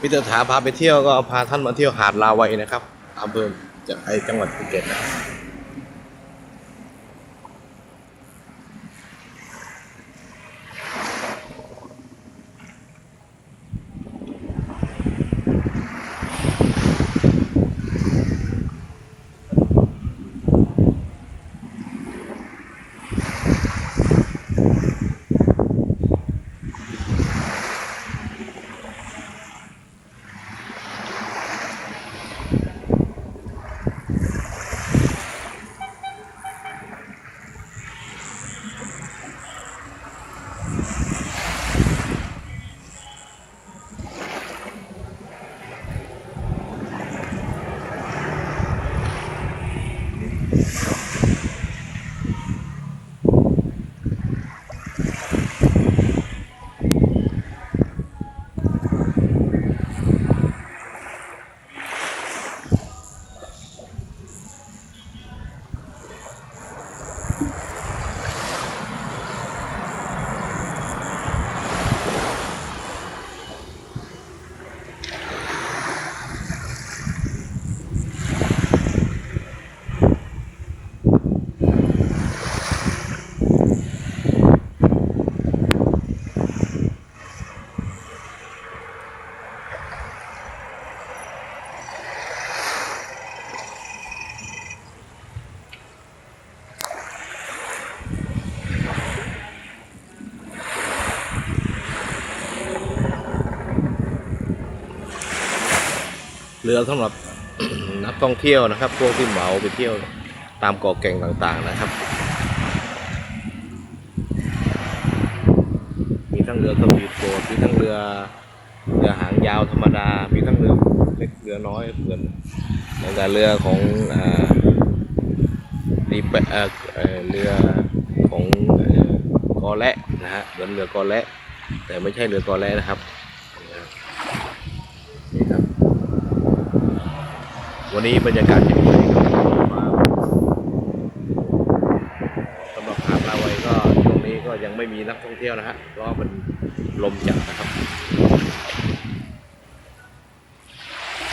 มิตรถาพาไปเที่ยวก็พาท่านมาเที่ยวหาดลาวัยนะครับอำเภอจะไอจังหวัดภูเก็ตนะครับ เรือสำหรับนักท่องเที่ยวนะครับ พวกที่เหมาไปเที่ยวตามเกาะแก่งต่างๆนะครับ มีทั้งเรือสปีดโบ๊ทมีทั้งเรือเรือหางยาวธรรมดา มีทั้งเรือเล็กเรือน้อยเหมือนเหมือนกับเรือของอ่าดีแปะเรือของเอ่อกอและนะฮะเหมือนเรือกอและ แต่ไม่ใช่เรือกอและนะครับนี่ครับ วันนี้บรรยากาศเป็นยังไงสำหรับหาดลาวัยก็ช่วงนี้ก็ยังไม่มีนักท่องเที่ยวนะฮะเพราะมันลมจัดนะครับ